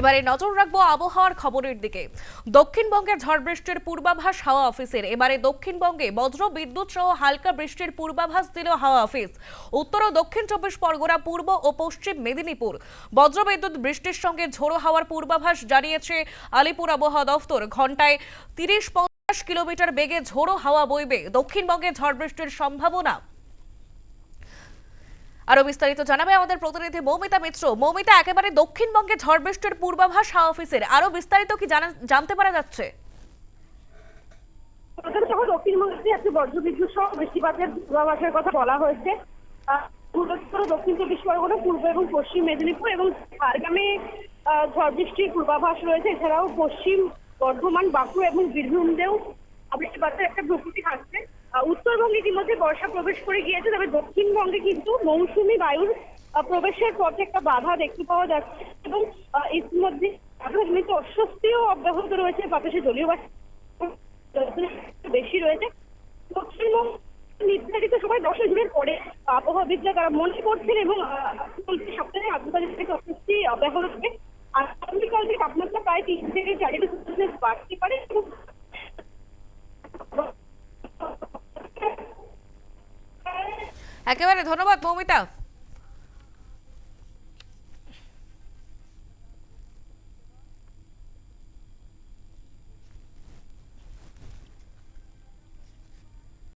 এবারে নজর রাখব আবহাওয়ার খবরের দিকে। দক্ষিণবঙ্গের ঝড় বৃষ্টির পূর্বাভাস হাওয়া অফিসের। এবারে দক্ষিণবঙ্গে বজ্র, বিদ্যুৎ সহ হালকা বৃষ্টির পূর্বাভাস দিল হাওয়া অফিস। উত্তর ও দক্ষিণ চব্বিশ পরগনা, পূর্ব ও পশ্চিম মেদিনীপুর। বজ্র, বিদ্যুৎ, বৃষ্টির সঙ্গে ঝোড়ো হাওয়ার পূর্বাভাস জানিয়েছে আলিপুর আবহাওয়া দফতর। ঘন্টায় তিরিশ পঞ্চাশ কিলোমিটার বেগে ঝোড়ো হাওয়া বইবে। দক্ষিণবঙ্গে ঝড় বৃষ্টির সম্ভাবনা আরও বিস্তারিত জানাবে আমাদের প্রতিনিধি মৌমিতা মিত্র। মৌমিতা, একেবারে দক্ষিণবঙ্গে ঝড় বৃষ্টির পূর্বাভাস হাওয়া অফিসের। আরও বিস্তারিত কি জানা জানতে পারা যাচ্ছে? দক্ষিণবঙ্গে আজকে বজ্রবিদ্যুৎ সহ বৃষ্টিপাতের পূর্বাভাসের কথা বলা হয়েছে। উত্তর দক্ষিণ চব্বিশ পরগনা, পূর্ব এবং পশ্চিম মেদিনীপুর এবং ঝাড়গ্রামে ঝড় বৃষ্টির পূর্বাভাস রয়েছে। এছাড়াও পশ্চিম বর্ধমান, বাঁকুড়া এবং বীরভূমেও বৃষ্টিপাতের একটা প্রকৃতি থাকছে উত্তরবঙ্গে ইতিমধ্যে বর্ষা প্রবেশ করে গিয়েছে, তবে দক্ষিণবঙ্গে কিন্তু মৌসুমি বায়ুর প্রবেশের পথে একটা বাধা দেখতে পাওয়া যাচ্ছে এবং ইতিমধ্যে অস্বস্তিও অব্যাহত রয়েছে বাতাসে জলীয় বেশি রয়েছে। পশ্চিমবঙ্গ নির্ধারিত সময় দশ জুনের পরে আবহাওয়াবিদরা তারা মনে করছেন এবং চলতি সপ্তাহে আবহাওয়া অস্বস্তি অব্যাহত থাকবে। আগামীকাল থেকে তাপমাত্রা প্রায় তিন থেকে চার বাড়তে পারে এবং একেবারে ধন্যবাদ মৌমিতা।